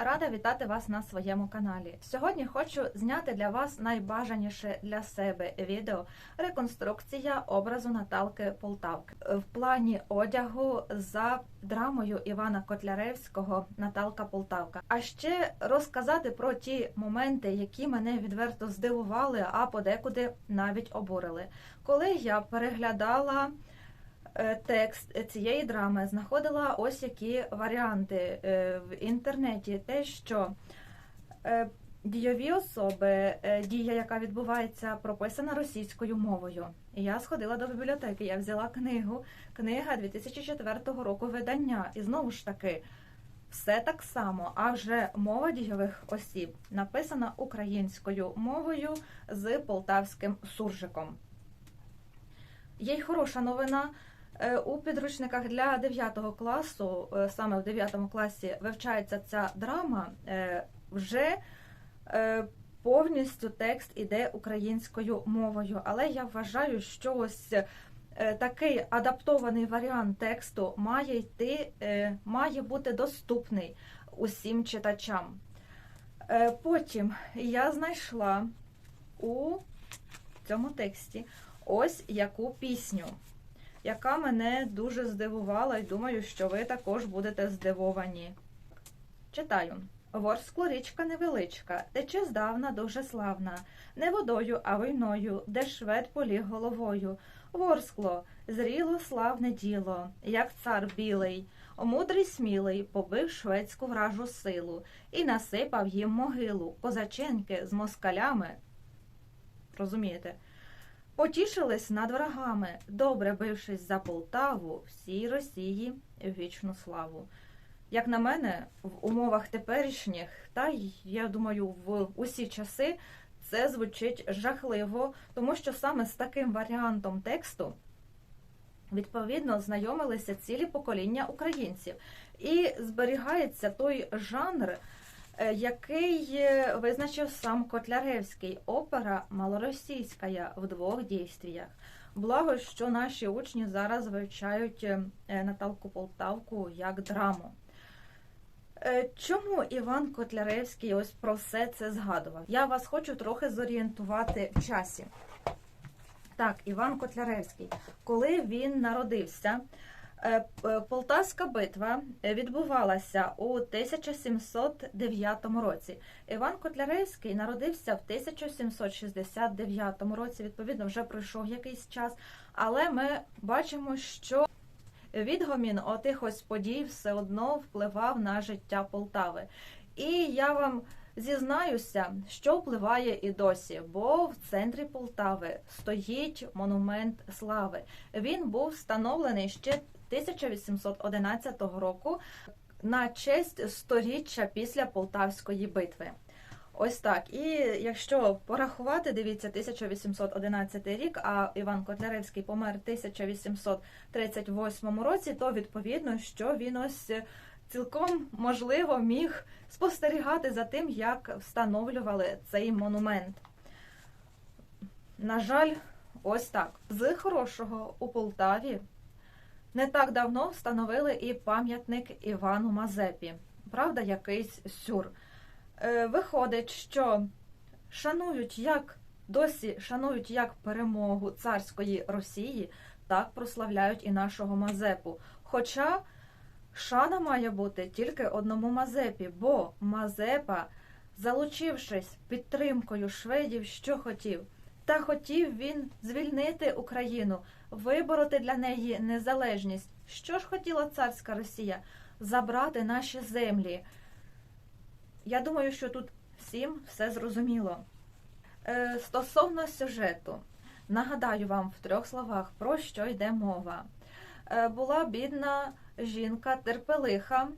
Рада вітати вас на своєму каналі. Сьогодні хочу зняти для вас найбажаніше для себе відео реконструкція образу Наталки Полтавки в плані одягу за драмою Івана Котляревського Наталка Полтавка. А ще розказати про ті моменти, які мене відверто здивували, а подекуди навіть обурили. Коли я переглядала текст цієї драми, знаходила ось які варіанти е, в інтернеті. Те, що е, дійові особи, е, дія, яка відбувається, прописана російською мовою. Я сходила до бібліотеки, я взяла книгу, книга 2004 року видання. І знову ж таки, все так само, а вже мова дійових осіб написана українською мовою з полтавським суржиком. Є й хороша новина. Е, У підручниках для 9 класу, е, саме в 9 класі, вивчається ця драма. е, Вже повністю текст іде українською мовою. Але я вважаю, що ось такий адаптований варіант тексту має йти, має бути доступний усім читачам. Потім я знайшла у цьому тексті ось яку пісню яка мене дуже здивувала, і думаю, що ви також будете здивовані. Читаю. Ворскло річка невеличка, тече здавна дуже славна, не водою, а війною, де швед поліг головою. Ворскло, зріло славне діло, як цар білий, мудрий смілий побив шведську вражу силу і насипав їм могилу, козаченки з москалями. Розумієте? Потішились над врагами, добре бившись за Полтаву, всій Росії вічну славу. Як на мене, в умовах теперішніх, та я думаю, в усі часи це звучить жахливо, тому що саме з таким варіантом тексту відповідно знайомилися цілі покоління українців, і зберігається той жанр. Е, який е, визначив сам Котляревський опера малоросійська в двох дійствіях. Благо, що наші учні зараз вивчають е, Наталку Полтавку як драму. Чому Іван Котляревський ось про все це згадував? Я вас хочу трохи зорієнтувати в часі. Так, Іван Котляревський, коли він народився, Полтавська битва відбувалася у 1709 році. Іван Котляревський народився в 1769 році. Відповідно, вже пройшов якийсь час, але ми бачимо, що відгомін отих ось подій все одно впливав на життя Полтави. І я вам зізнаюся, що впливає і досі, бо в центрі Полтави стоїть монумент слави. Він був встановлений ще 1811 року на честь сторіччя після Полтавської битви. Ось так. І якщо порахувати, дивіться, 1811 рік, а Іван Котляревський помер в 1838 році, то відповідно, що він ось цілком можливо міг спостерігати за тим, як встановлювали цей монумент. На жаль, ось так. З хорошого у Полтаві. Не так давно встановили і пам'ятник Івану Мазепі. Правда, якийсь сюр. Е, Виходить, що шанують як досі шанують як перемогу царської Росії, так прославляють і нашого Мазепу. Хоча шана має бути тільки одному Мазепі, бо Мазепа, залучившись підтримкою шведів, що хотів. Та хотів він звільнити Україну, вибороти для неї незалежність. Що ж хотіла царська Росія? Забрати наші землі. Я думаю, що тут всім все зрозуміло. Е, Стосовно сюжету, нагадаю вам в трьох словах, про що йде мова. Е, Була бідна жінка, терпелиха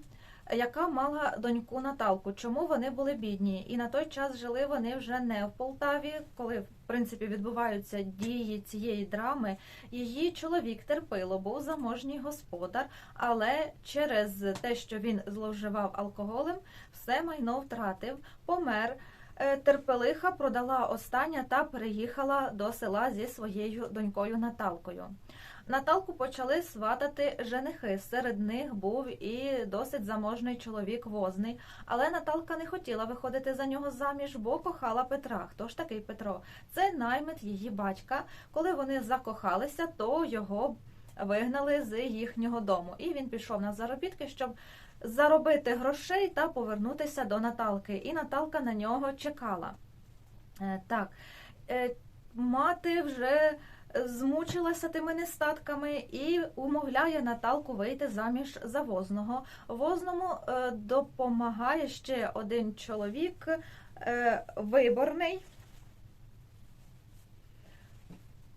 яка мала доньку Наталку. Чому вони були бідні? І на той час жили вони вже не в Полтаві, коли в принципі відбуваються дії цієї драми. Її чоловік терпило, був заможній господар, але через те, що він зловживав алкоголем, все майно втратив, помер. е, терпелиха продала остання та переїхала до села зі своєю донькою Наталкою. Наталку почали сватати женихи. Серед них був і досить заможний чоловік возний. Але Наталка не хотіла виходити за нього заміж, бо кохала Петра. Хто ж такий Петро? Це наймит її батька. Коли вони закохалися, то його вигнали з їхнього дому. І він пішов на заробітки, щоб заробити грошей та повернутися до Наталки. І Наталка на нього чекала. Е, Так, е, мати вже змучилася тими нестатками і умовляє Наталку вийти заміж за возного. Возному е, допомагає ще один чоловік е, виборний.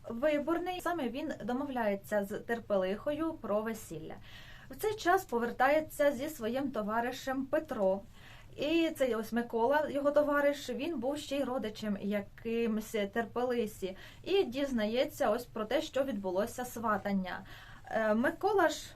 Виборний саме він домовляється з терпелихою про весілля. В цей час повертається зі своїм товаришем Петро. І цей ось Микола, його товариш, він був ще й родичем якимсь терпелисі, і дізнається ось про те, що відбулося сватання. Е, Микола ж.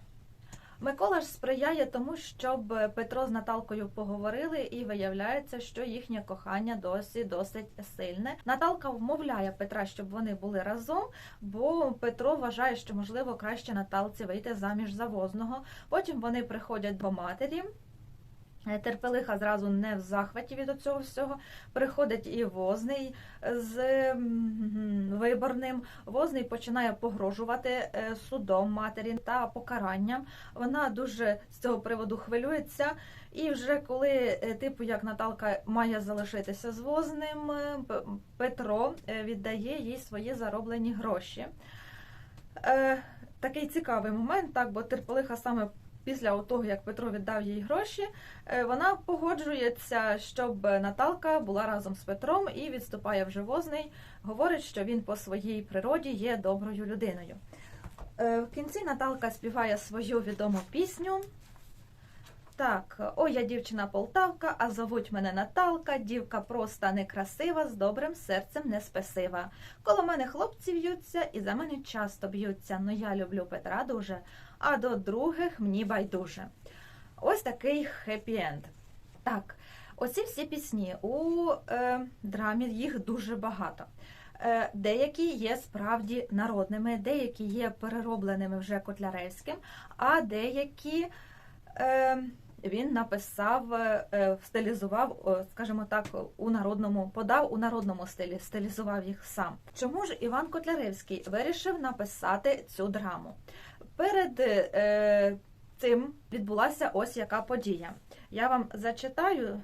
Микола ж сприяє тому, щоб Петро з Наталкою поговорили, і виявляється, що їхнє кохання досі досить сильне. Наталка вмовляє Петра, щоб вони були разом, бо Петро вважає, що можливо краще Наталці вийти заміж за возного. Потім вони приходять до матері. Терпелиха зразу не в захваті від цього всього. Приходить і возний з виборним. Возний починає погрожувати е, судом матері та покаранням. Вона дуже з цього приводу хвилюється. І вже коли, е, типу, як Наталка має залишитися з возним, е, Петро віддає їй свої зароблені гроші. Такий цікавий момент, так, бо терпелиха саме після того, як Петро віддав їй гроші, е, вона погоджується, щоб Наталка була разом з Петром і відступає вже возний, говорить, що він по своїй природі є доброю людиною. Е, В кінці Наталка співає свою відому пісню. Так, ой, я дівчина Полтавка, а зовуть мене Наталка, дівка проста некрасива, з добрим серцем не спесива. Коло мене хлопці в'ються і за мене часто б'ються, но я люблю Петра дуже, а до других мені байдуже. Ось такий хеппі-енд. Так, оці всі пісні у е, драмі їх дуже багато. Е, Деякі є справді народними, деякі є переробленими вже Котляревським, а деякі е, він написав, е, стилізував, скажімо так, у народному, подав у народному стилі, стилізував їх сам. Чому ж Іван Котляревський вирішив написати цю драму? Перед е, цим відбулася ось яка подія. Я вам зачитаю.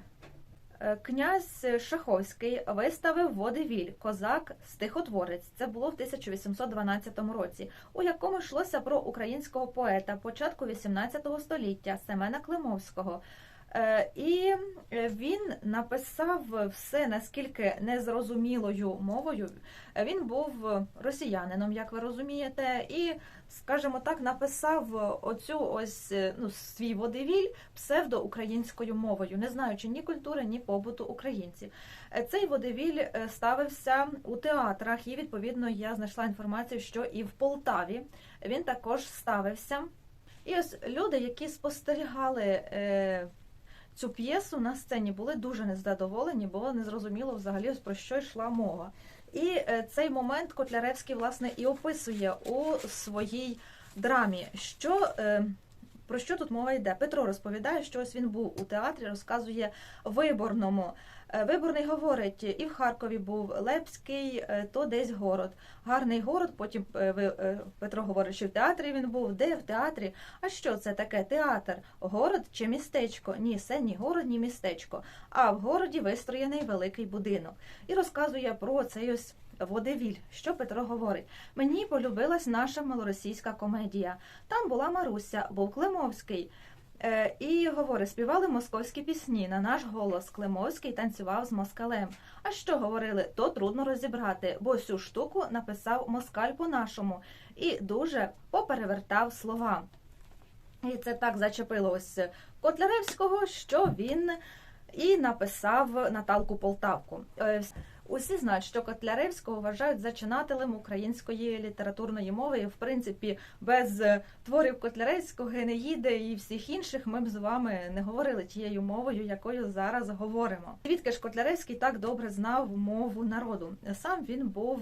Е, Князь Шаховський виставив водевіль Козак стихотворець. Це було в 1812 році, у якому йшлося про українського поета початку 18 століття Семена Климовського. Е, І він написав все наскільки незрозумілою мовою. Він був росіянином, як ви розумієте, і, скажімо так, написав оцю ось ну, свій водевіль псевдоукраїнською мовою, не знаючи ні культури, ні побуту українців. Е, Цей водевіль е, ставився у театрах, і відповідно я знайшла інформацію, що і в Полтаві він також ставився. І ось люди, які спостерігали. Цю п'єсу на сцені були дуже незадоволені, бо не зрозуміло взагалі про що йшла мова. І е, цей момент Котляревський власне і описує у своїй драмі. Що е, про що тут мова йде? Петро розповідає, що ось він був у театрі, розказує виборному. Е, Виборний говорить, і в Харкові був Лепський, е, то десь город. Гарний город. Потім е, Петро говорить, що в театрі він був. Де в театрі? А що це таке? Театр? Город чи містечко? Ні, це ні город, ні містечко. А в городі вистроєний великий будинок. І розказує про цей ось водевіль. Що Петро говорить? Мені полюбилась наша малоросійська комедія. Там була Маруся, був Климовський. Е, І говорить, співали московські пісні на наш голос. Климовський танцював з москалем. А що говорили, то трудно розібрати, бо цю штуку написав москаль по-нашому і дуже поперевертав слова. І це так зачепило ось Котляревського, що він і написав Наталку Полтавку. Е, Усі знають, що Котляревського вважають зачинателем української літературної мови, і в принципі без е, творів Котляревського, Генеїди і всіх інших ми б з вами не говорили тією мовою, якою зараз говоримо. Звідки ж Котляревський так добре знав мову народу? Сам він був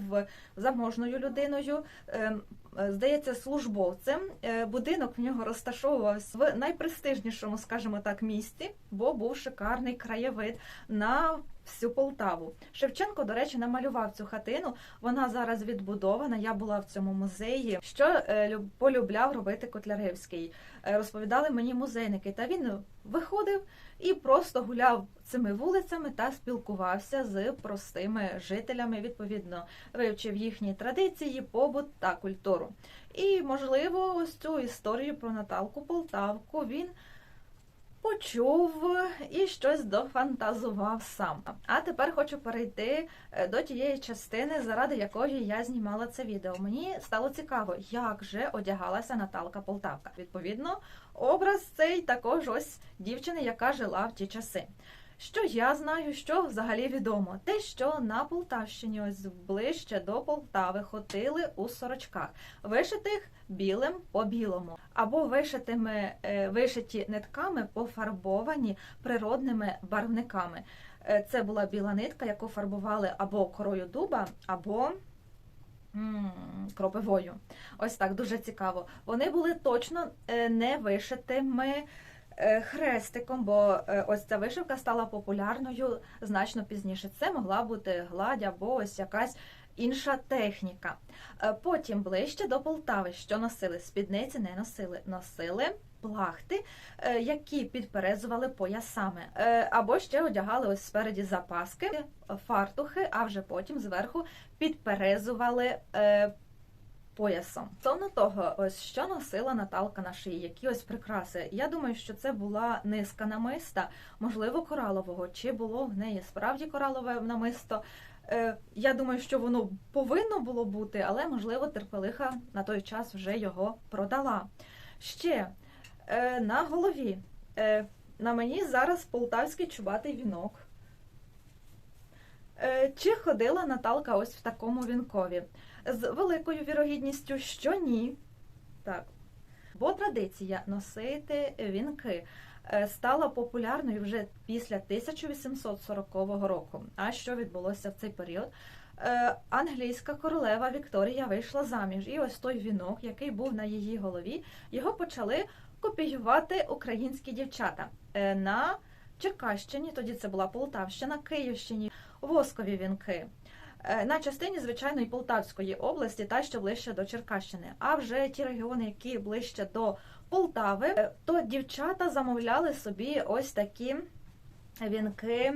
заможною людиною. ем, е, Здається, службовцем Е, будинок в нього розташовувався в найпрестижнішому, скажімо так, місті, бо був шикарний краєвид на всю Полтаву. Шевченко, до речі, намалював цю хатину. Вона зараз відбудована. Я була в цьому музеї. Що е, полюбляв робити Котляревський? Е, Розповідали мені музейники. Та він виходив і просто гуляв цими вулицями та спілкувався з простими жителями. Відповідно, вивчив їхні традиції, побут та культуру. І, можливо, ось цю історію про Наталку Полтавку він почув і щось дофантазував сам. А тепер хочу перейти е, до тієї частини, заради якої я знімала це відео. Мені стало цікаво, як же одягалася Наталка Полтавка. Відповідно, образ цей також ось дівчини, яка жила в ті часи. Що я знаю, що взагалі відомо? Те, що на Полтавщині, ось ближче до Полтави, ходили у сорочках, вишитих білим по білому, або вишитими е, вишиті нитками, пофарбовані природними барвниками. Е, Це була біла нитка, яку фарбували або корою дуба, або кропивою. Ось так дуже цікаво. Вони були точно е, не вишитими хрестиком, бо е, ось ця вишивка стала популярною значно пізніше. Це могла бути гладь або ось якась інша техніка. Е, Потім ближче до Полтави, що носили спідниці, не носили, носили. Плахти, е, які підперезували поясами, Е, або ще одягали ось спереді запаски, фартухи, а вже потім зверху підперезували е, поясом. Стосовно того, ось що носила Наталка на шиї, які ось прикраси. Я думаю, що це була низка намиста, можливо, коралового, чи було в неї справді коралове намисто. Е, Я думаю, що воно повинно було бути, але можливо терпелиха на той час вже його продала. Ще е, на голові е, на мені зараз полтавський чубатий вінок. Чи ходила Наталка ось в такому вінкові? З великою вірогідністю, що ні. Так. Бо традиція носити вінки е, стала популярною вже після 1840 року. А що відбулося в цей період? Е, Англійська королева Вікторія вийшла заміж, і ось той вінок, який був на її голові, його почали копіювати українські дівчата Е, на Черкащині. Тоді це була Полтавщина, Київщині, воскові вінки. Е, На частині звичайної Полтавської області, та що ближче до Черкащини. А вже ті регіони, які ближче до Полтави, е, то дівчата замовляли собі ось такі вінки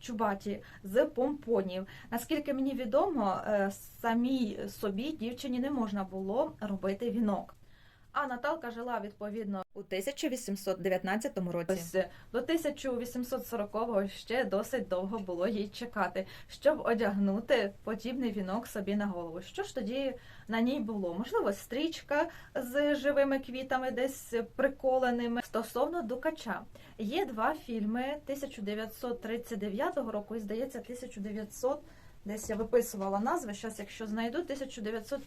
чубаті з помпонів. Наскільки мені відомо, е, самій собі дівчині не можна було робити вінок. А Наталка жила відповідно у 1819 році. Ось е, до 1840-го ще досить довго було їй чекати, щоб одягнути подібний вінок собі на голову. Що ж тоді на ній було? Можливо, стрічка з живими квітами, десь приколеними. Стосовно Дукача, є два фільми 1939 року і здається 1900, десь я виписувала назви. Щас, якщо знайду, 1900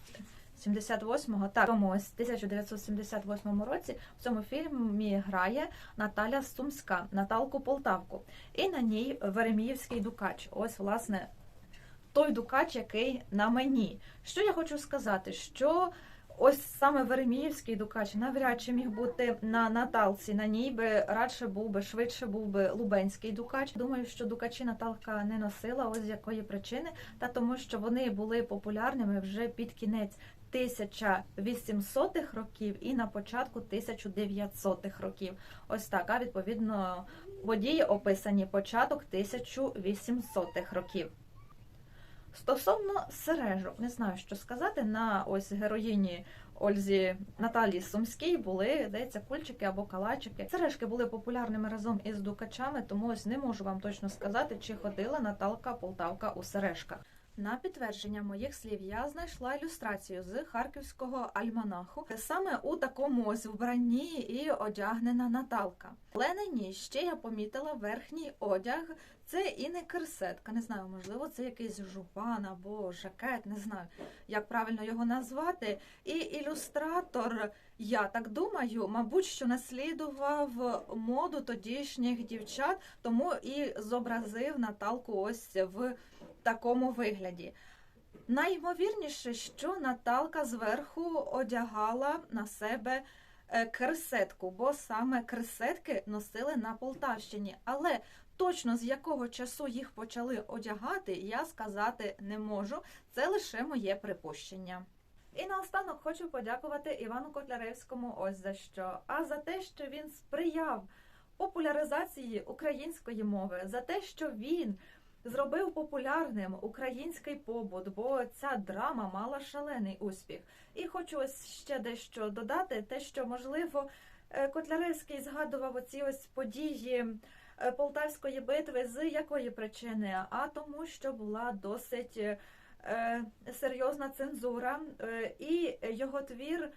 78-го, так, тому ось 1978 році в цьому фільмі грає Наталя Сумська, Наталку Полтавку. І на ній Вереміївський дукач. Ось, власне, той дукач, який на мені. Що я хочу сказати? Що ось саме Вереміївський дукач навряд чи міг бути на Наталці. На ній би радше був би, швидше був би Лубенський дукач. Думаю, що дукачі Наталка не носила, ось з якої причини, та тому, що вони були популярними вже під кінець 1800-х років і на початку 1900-х років. Ось так, а відповідно події описані початок 1800-х років. Стосовно сережок, не знаю, що сказати. На ось героїні Ользі Наталії Сумській були, здається, кульчики або калачики. Сережки були популярними разом із дукачами, тому ось не можу вам точно сказати, чи ходила Наталка Полтавка у сережках. На підтвердження моїх слів я знайшла ілюстрацію з харківського альманаху. Саме у такому ось вбранні і одягнена Наталка. Але на ній ще я помітила верхній одяг. Це і не керсетка, не знаю, можливо, це якийсь жупан або жакет, не знаю, як правильно його назвати. І ілюстратор, я так думаю, мабуть, що наслідував моду тодішніх дівчат, тому і зобразив Наталку ось в такому вигляді. Наймовірніше, що Наталка зверху одягала на себе е, керсетку, бо саме керсетки носили на Полтавщині. Але точно з якого часу їх почали одягати, я сказати не можу. Це лише моє припущення. І наостанок хочу подякувати Івану Котляревському ось за що. А за те, що він сприяв популяризації української мови, за те, що він зробив популярним український побут, бо ця драма мала шалений успіх. І хочу ось ще дещо додати: те, що можливо е, Котляревський згадував оці ось події. е, Полтавської битви з якої причини? А тому, що була досить е, серйозна цензура, е, і його твір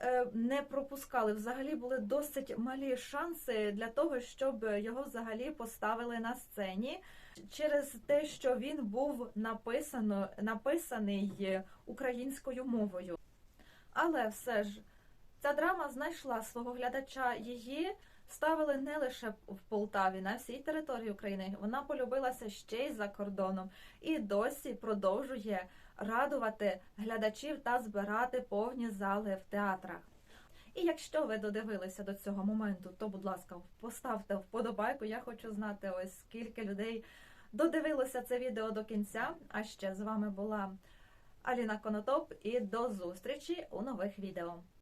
е, не пропускали. Взагалі були досить малі шанси для того, щоб його взагалі поставили на сцені через те, що він був написано, написаний українською мовою. Але все ж ця драма знайшла свого глядача. Її ставили не лише в Полтаві, на всій території України. Вона полюбилася ще й за кордоном і досі продовжує радувати глядачів та збирати повні зали в театрах. І якщо ви додивилися до цього моменту, то, будь ласка, поставте вподобайку. Я хочу знати, ось скільки людей додивилося це відео до кінця. А ще з вами була Аліна Конотоп і до зустрічі у нових відео.